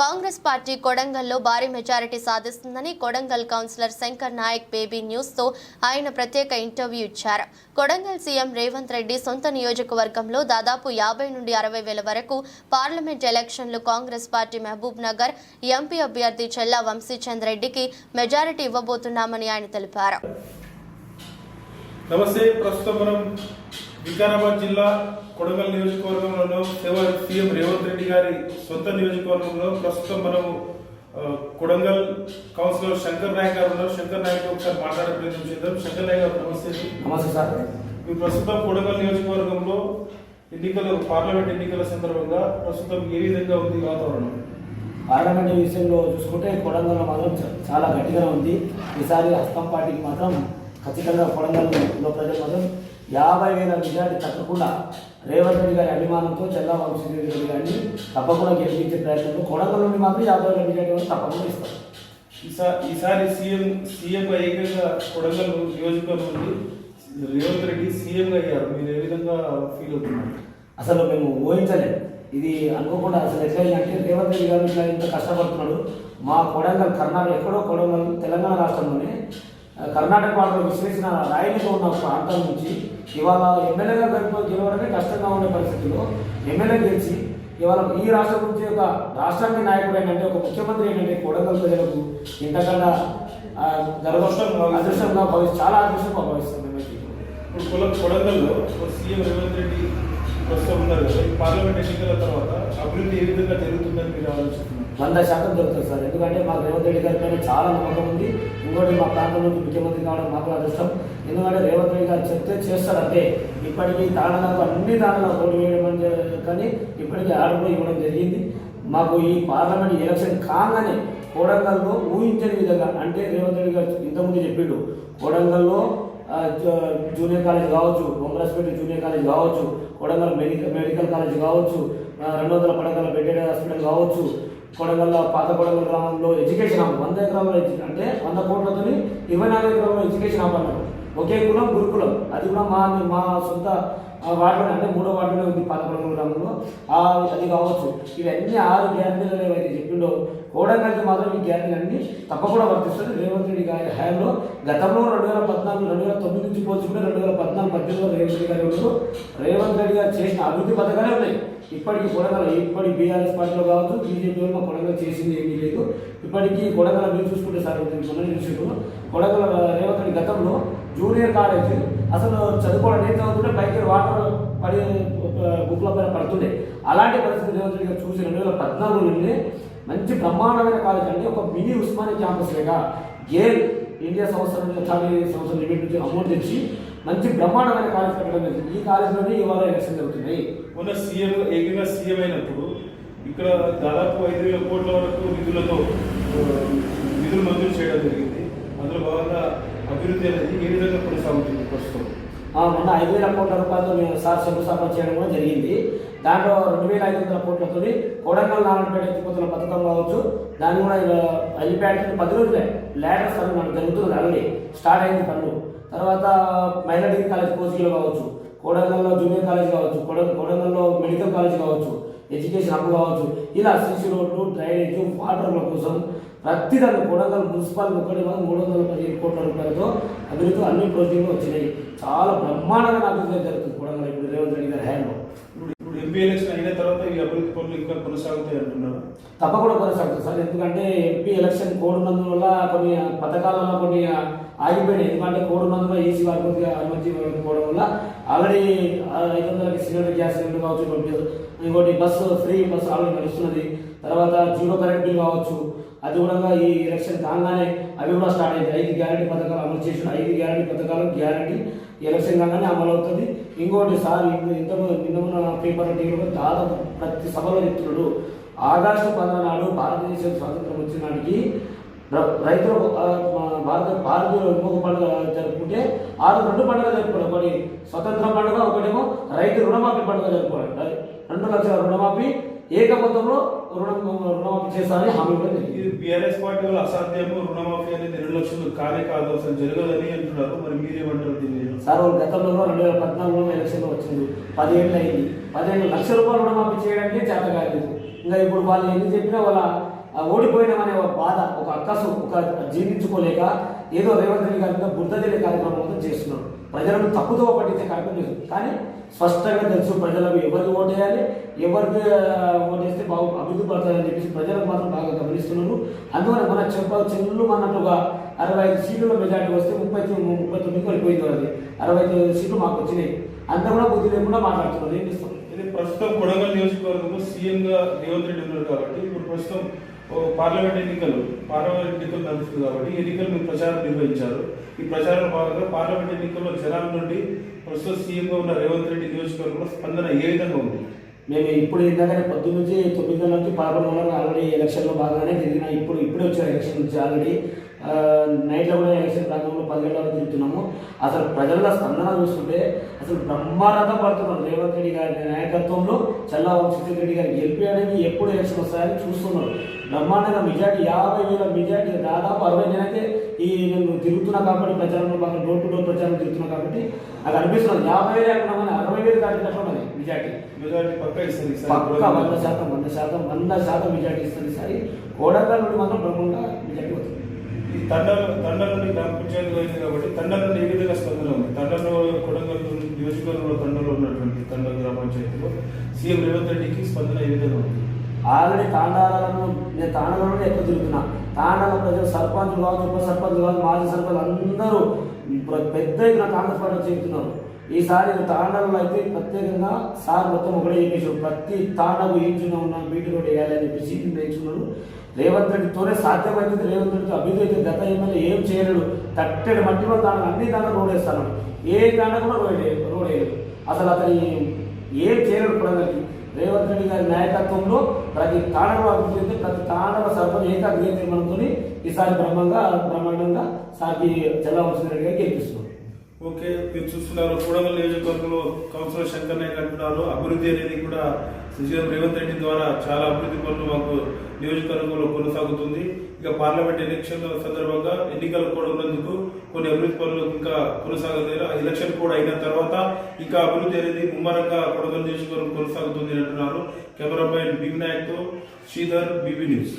Congress party కొడంగల్లో భారీ majority సాధిస్తుందని కొడంగల్ కౌన్సిలర్ శంకర్ నాయక్ బేబీ న్యూస్తో ఆయన ప్రత్యేక ఇంటర్వ్యూ ఇచ్చారు. కొడంగల్ సీఎం రేవంత్ రెడ్డి సొంత నియోజకవర్గంలో దాదాపు యాభై నుండి అరవై వేల వరకు పార్లమెంట్ ఎలక్షన్లు Congress party Mahabub Nagar MP అభ్యర్థి చెల్లా వంశీచంద్ రెడ్డికి మెజారిటీ ఇవ్వబోతున్నామని ఆయన తెలిపారు. నమస్తే ప్రస్తుతం మనం వికారాబాద్ జిల్లా కొడంగల్ నియోజకవర్గంలో సీఎం రేవంత్ రెడ్డి గారి సొంత నియోజకవర్గంలో ప్రస్తుతం మనము కొడంగల్ కౌన్సిలర్ శంకర్ నాయక్ గారు ఉన్నారు. శంకర్ నాయక్ ఒకసారి మాట్లాడే ప్రయత్నం చేద్దాం. శంకర్ నాయక్ గారు నమస్తే నమస్తే సార్. మీరు ప్రస్తుతం కొడంగల్ నియోజకవర్గంలో ఎన్నికల పార్లమెంట్ ఎన్నికల సందర్భంగా ప్రస్తుతం ఏ విధంగా ఉంది వాతావరణం? పార్లమెంట్ విషయంలో చూసుకుంటే కొడంగల్ మాత్రం చాలా గట్టిగా ఉంది. ఈసారి హస్తం పార్టీకి మాత్రం ఖచ్చితంగా కొడంగల్లో ప్రజలు మాత్రం యాభై వేల మెజార్టీ తగ్గకుండా రేవంత్ రెడ్డి గారి అభిమానంతో చెల్లా వంశీ రెడ్డి గారిని తప్పకుండా గెలిపించే ప్రయత్నంలో కొడంగల్ నుండి మాత్రం యాభై వేల మెజార్టీ వరకు తప్పకుండా ఇస్తారు. ఈసారి ఈసారి సీఎం సీఎం గా ఏకంగా కొడంగల్ నియోజకవర్గం నుండి రేవంత్ రెడ్డి సీఎం గా అయ్యారు. మీరు ఏ విధంగా ఫీల్ అవుతున్నారు? అసలు మేము ఊహించలేదు. ఇది అనుకోకుండా అసలు ఎట్లా అంటే రేవంత్ రెడ్డి గారు ఇట్లా ఇంత కష్టపడుతున్నాడు. మా కొడంగల్ కర్ణాటక ఎక్కడో కొడంగల్ తెలంగాణ రాష్ట్రంలోనే కర్ణాటక వాళ్ళు విశ్లేషణ రాయలతో ఉన్న ప్రాంతం నుంచి ఇవాళ ఎమ్మెల్యేగా గెలుపు గెలవడమే కష్టంగా ఉండే పరిస్థితుల్లో ఎమ్మెల్యే గెలిచి ఇవాళ ఈ రాష్ట్రం నుంచి ఒక రాష్ట్రానికి నాయకుడు ఏంటంటే ఒక ముఖ్యమంత్రి ఏంటంటే కొడంగల్ ప్రజలకు ఇంతకన్నా ఆ, అదృష్టంగా భావిస్తూ చాలా అదృష్టంగా భావిస్తాం మేమైతే ఇప్పుడు కొడంగల్లో సీఎం రేవంత్ రెడ్డి ప్రస్తుతం ఉన్నారు కదా ఈ పార్లమెంట్ ఎన్నికల తర్వాత అభివృద్ధి ఏ విధంగా జరుగుతుందని మీరు ఆలోచిస్తున్నారు? వంద శాతం దొరుకుతుంది సార్. ఎందుకంటే మాకు రేవంత్ రెడ్డి గారి పైన చాలా నమ్మకం ఉంది. ఇంకోటి మా ప్రాంతంలో ముఖ్యమంత్రి కావడం మాకు అదృష్టం. ఎందుకంటే రేవంత్ రెడ్డి గారు చెప్తే చేస్తారు అంతే. ఇప్పటికీ తాళాలకు అన్ని దానిలో ఓటు వేయడం కానీ ఇప్పటికీ ఆర్డర్ ఇవ్వడం జరిగింది. మాకు ఈ పార్లమెంట్ ఎలక్షన్ కాగానే కోడంగల్లో ఊహించని విధంగా అంటే రేవంత్ రెడ్డి గారు ఇంతకుముందు చెప్పిండు కోడంగల్లో జూనియర్ కాలేజ్ కావచ్చు బొమ్మరాజ్పేట జూనియర్ కాలేజ్ కావచ్చు కొడంగల్ మెడికల్ మెడికల్ కాలేజ్ కావచ్చు రెండు వందల పడకల బెడ్డెడ్ హాస్పిటల్ కావచ్చు కొడంగల్ పాత కొడంగల్ గ్రామంలో ఎడ్యుకేషన్ హబ్ వంద ఎకరాల అంటే వంద కోట్లతో ఇరవై నాలుగు ఎకరాల ఎడ్యుకేషన్ హబ్ అన్నారు. ఒకే కులం గురుకులం అది కూడా మా మా సొంత ఆ, వార్డులో అంటే మూడో వార్డులో ఉంది పాత కొడంగల్ గ్రామంలో ఆ అది కావచ్చు. ఇవన్నీ ఆరు గ్యారంటీలు ఏవైతే చెప్పిండో కోడంగల్కి మాత్రం ఈ గ్యారంటీలు అన్ని తప్పకుండా వర్తిస్తుంది. రేవంత్ రెడ్డి గారి హయాంలో గతంలో రెండు వేల పద్నాలుగు రెండు వేల తొమ్మిది నుంచి పోల్చుకుంటే రెండు వేల పద్నాలుగు పద్దెనిమిదిలో రేవంత్ రెడ్డి గారు ఉండదు రేవంత్ రెడ్డి గారు చేసిన అభివృద్ధి పథకాలే ఉన్నాయి. ఇప్పటికీ కొడంగల్ ఇప్పటి బీఆర్ఎస్ పార్టీలో కావచ్చు బీజేపీ మా కొడంగల్ చేసింది ఏమీ లేదు. ఇప్పటికీ కొడంగల్ మీరు చూసుకుంటే సార్ మొన్న చూసారు కొడంగల్ రేవంత్ రెడ్డి గతంలో జూనియర్ కాలేజీ అసలు చదువుకోవడం నేను చదువుతుంటే పైకి వాటర్ పడి బుక్ల పైన పడుతుండే. అలాంటి పరిస్థితి రేవంత్ చూసి రెండు వేల పద్నాలుగు నుండి మంచి బ్రహ్మాండమైన కాలేజ్ అంటే ఒక మినీ ఉస్మానియా క్యాంపస్ లేక గేల్ ఇండియా సంవత్సరం నుంచి చాలీ లిమిట్ నుంచి అమౌంట్ తెచ్చి మంచి బ్రహ్మాండమైన కాలేజ్ పెట్టడం జరిగింది. ఈ కాలేజీలోనే ఇవాళ ఎలక్షన్ జరుగుతున్నాయి. మొన్న సీఎం ఏకంగా సీఎం అయినప్పుడు ఇక్కడ దాదాపు ఐదు వేల కోట్ల వరకు నిధులతో నిధులు మంజూరు చేయడం జరిగింది. అందులో భాగంగా అభివృద్ధి అనేది ఏ విధంగా కొనసాగుతుంది ప్రస్తుతం? మొన్న ఐదు వేల కోట్ల రూపాయలతో మేము సార్ శంకుస్థాపన చేయడం కూడా జరిగింది. దాంట్లో రెండు వేల ఐదు వందల కోట్లతో కొడంగల్ నారాయణపేట ఎత్తిపోతున్న పథకం కావచ్చు. దాన్ని కూడా వెళ్ళిపోయాడు పది రోజులే. ల్యాడర్స్ అని మనకు జరుగుతుంది అన్నీ స్టార్ట్ అయింది పనులు. తర్వాత మైనార్టీ కాలేజ్ కోచింగ్లో కావచ్చు. కోడంగల్లో జూనియర్ కాలేజ్ కావచ్చు. కోడ కోడంగల్లో మెడికల్ కాలేజ్ కావచ్చు. ఎడ్యుకేషన్ హబ్ కావచ్చు. ఇలా సిసి రోడ్లు డ్రైనేజ్ వాటర్ల కోసం ప్రతిదాన్ని కొడంగల్ మున్సిపల్ ఒకటి మనం మూడు వందల పదిహేను కోట్ల రూపాయలతో అభివృద్ధి అన్ని ప్రాజెక్టులు వచ్చినాయి. చాలా బ్రహ్మాండంగా అభివృద్ధి జరుగుతుంది కొడంగల్. ఇప్పుడు రేవంత్ రెడ్డి గారి హ్యాండ్లో. ఇప్పుడు ఎంపీ ఎలక్షన్ అయిన తర్వాత ఇంకా కొనసాగుతాయి అంటున్నారు. తప్పకుండా కొనసాగుతుంది సార్. ఎందుకంటే ఎంపీ ఎలక్షన్ కోడ్ ఉన్నందువల్ల కొన్ని పథకాలలో కొన్ని ఆగిపోయినాయి. ఎందుకంటే కోడ్ ఉన్నందువల్ల ఈసీ వారి కొద్దిగా అనుమతి పోవడం వల్ల ఆల్రెడీ ఐదు వందలకి సిలిండర్ గ్యాస్ సిలిండర్ కావచ్చు ఇంకోటి ఇంకోటి బస్సు ఫ్రీ బస్సు ఆల్రెడీ నడుస్తున్నది. తర్వాత జీరో కరెంట్ బిల్ కావచ్చు. అది కూడా ఈ ఎలక్షన్ కాగానే అవి కూడా స్టార్ట్ అయింది ఐదు గ్యారంటీ పథకాలు అమలు చేసిన ఐదు గ్యారంటీ పథకాలు గ్యారంటీ ఎలక్షన్ కాగానే అమలు అవుతుంది ఇంకోటి సార్ ఇంత నిన్న ఉన్న పేపర్ టీవీలో దాదాపు ప్రతి సభలో చెప్తున్నాడు. ఆగస్టు పదనాడు భారతదేశం స్వాతంత్రం వచ్చిన ర- రైతులు భారత భారతీయులు ఇంకొక పండుగ జరుపుకుంటే ఆరు రెండు పండుగ జరుపుకోవాలి. ఒకటి స్వతంత్ర పండుగ ఒకటేమో రైతు రుణమాఫీ పండుగ జరుపుకోవాలి. రెండు లక్షల రుణమాఫీ ఏక మొత్తంలో రుణం రుణమాఫీ చేస్తారని హామీ కూడా ఇది బీఆర్ఎస్ పార్టీ వాళ్ళు అసాధ్యము రుణమాఫీ అనేది రెండు లక్షలు కానే కాదు అసలు జరగదని అంటున్నారు. మరి మీరేమంటారు దీన్ని? సార్ వాళ్ళు గతంలో రెండు వేల పద్నాలుగులో ఎలక్షన్లో వచ్చింది పదిహేళ్ళు అయింది. పదిహేను లక్షల రూపాయలు రుణమాఫీ చేయడానికి చేత కాలేదు. ఇంకా ఇప్పుడు వాళ్ళు ఎన్ని చెప్పినా వాళ్ళ ఓడిపోయినామనే ఒక బాధ ఒక అక్కసు ఒక జీర్ణించుకోలేక ఏదో రేవంత్ రెడ్డి గారి తెలియ కార్యక్రమం చేస్తున్నారు. ప్రజలను తప్పుదో పట్టించే కార్యక్రమం లేదు. కానీ స్పష్టంగా తెలుసు ప్రజలకు ఎవరికి ఓటేయాలి ఎవరికి ఆ, ఓటేస్తే బాగు అభివృద్ధి పడతాయని చెప్పేసి ప్రజలకు మాత్రం బాగా గమనిస్తున్నారు. అందువల్ల మన చెప్ప చెల్లు అన్నట్టుగా అరవై ఐదు సీట్ల మెజార్టీ వస్తే ముప్పై తొమ్మిది ముప్పై తొమ్మిది వెళ్ళిపోయింది వాళ్ళది. అరవై ఐదు సీట్లు మాకు వచ్చినాయి. అంత కూడా బుద్ధి లేకుండా మాట్లాడుతున్నారు. ఏం చేస్తాం? ఇది ప్రస్తుతం కొడంగల్ నియోజకవర్గంలో సీఎంగా రేవంత్ రెడ్డి ఉన్నారు కాబట్టి ఇప్పుడు ప్రస్తుతం పార్లమెంట్ ఎన్నికలు పార్లమెంట్ ఎన్నికలు నడుస్తుంది కాబట్టి ఈ ఎన్నికలు మీరు ప్రచారం నిర్వహించారు. ఈ ప్రచారంలో భాగంగా పార్లమెంట్ ఎన్నికల్లో జనాల నుండి ప్రస్తుత సీఎంగా ఉన్న రేవంత్ రెడ్డి నియోజకవర్గంలో స్పందన ఏ విధంగా ఉంది? మేము ఇప్పుడు ఇందాకనే పొద్దు నుంచి తొమ్మిది నుంచి పదకొండు గంటలకు ఆల్రెడీ ఎలక్షన్లో భాగంగానే జరిగిన ఇప్పుడు ఇప్పుడే వచ్చిన ఎలక్షన్ నుంచి ఆల్రెడీ నైట్లో కూడా ఎలక్షన్ ప్రాంతంలో పది గంటల వరకు తిరుగుతున్నాము అసలు ప్రజల స్పందన చూస్తుంటే అసలు బ్రహ్మానందం పడుతున్నారు. రేవంత్ రెడ్డి గారి నాయకత్వంలో చల్లా వంశీధర్ రెడ్డి గారి గెలిపి అనేది ఎప్పుడు ఎలక్షన్ వస్తాయని చూస్తున్నారు. బ్రహ్మాండంగా మెజార్టీ యాభై వేల మెజార్టీ దాదాపు అరవై నేనైతే ఈ నేను తిరుగుతున్నా కాబట్టి ప్రచారంలో బాగా డోర్ టు డోర్ ప్రచారం తిరుగుతున్నా కాబట్టి నాకు అనిపిస్తున్నది యాభై వేలు అనుకున్నామని అరవై వేలు దాటినట్టు ఉన్నది మెజార్టీ? పక్కా. వంద శాతం వంద శాతం వంద శాతం మెజార్టీ ఇస్తుంది సరే కోడంగల్ నుండి మాత్రం బ్రహ్మంగా మెజార్టీ ఈ తండల తండల నుండి గ్రామ పంచాయతీ అయింది కాబట్టి తండల నుండి ఏ విధంగా స్పందన ఉంది? తండలో కొడంగల్ నియోజకవర్గంలో తండలో ఉన్నటువంటి తండల గ్రామ పంచాయతీలో సీఎం రేవంత్ రెడ్డికి స్పందన ఏ విధంగా ఉంది? ఆల్రెడీ తాండాలను నేను తాండాలను ఎక్కువ తిరుగుతున్నా. తాండాల ప్రజలు సర్పంచులు కావచ్చు ఉప సర్పంచులు కావచ్చు మాజీ సర్పంచులు అందరూ పెద్ద ఎత్తున కాంగ్రెస్ పార్టీ చేరుతున్నారు ఈసారి తాండాలలో అయితే ప్రత్యేకంగా సార్ మొత్తం ఒకటే చెప్పేసాడు ప్రతి తాండకు ఇంచున ఉన్న మీటింగ్ రోడ్ వేయాలి అని చెప్పి సీట్లు రేవంత్ రెడ్డితోనే సాధ్యమైతుంది రేవంత్ రెడ్డితో అభివృద్ధి అయితే గత ఎమ్మెల్యే ఏం చేయలేడు. తట్టెడు మట్టిలో దాని అన్ని దాంట్లో రోడ్ వేస్తాను ఏ దాంట్లో కూడా రోడ్ రోడ్ వేయలేదు అసలు అతని ఏం చేయలేడు ప్రజలకి. రేవంత్ రెడ్డి గారి నాయకత్వంలో ప్రతి తాండవ అభివృద్ధి అయితే ప్రతి తాండవ సర్పంచ్ ఏకాగ్రీయ నిర్మాణంతో ఈసారి బ్రహ్మంగా బ్రహ్మాండంగా సాగి చల్లవలసిన రెడ్డి గారికి గెలిపిస్తున్నారు. ఓకే మీరు చూస్తున్నారు. కూడగల్ నియోజకవర్గంలో కౌన్సిలర్ శంకర్ నాయక్ అంటున్నారు. అభివృద్ధి అనేది కూడా సీఎం రేవంత్ రెడ్డి ద్వారా చాలా అభివృద్ధి పనులు మాకు నియోజకవర్గంలో కొనసాగుతుంది. ఇక పార్లమెంట్ ఎలక్షన్ సందర్భంగా ఎన్నికలు కూడా ఉన్నందుకు కొన్ని అభివృద్ధి పనులు ఇంకా కొనసాగలేదు. ఎలక్షన్ కూడా అయిన తర్వాత ఇంకా అభివృద్ధి అనేది ముమ్మరంగా కొడగల్ నియోజకవర్గం కొనసాగుతుంది అంటున్నారు. కెమెరా పై బిగ్ శ్రీధర్ బీబీ న్యూస్.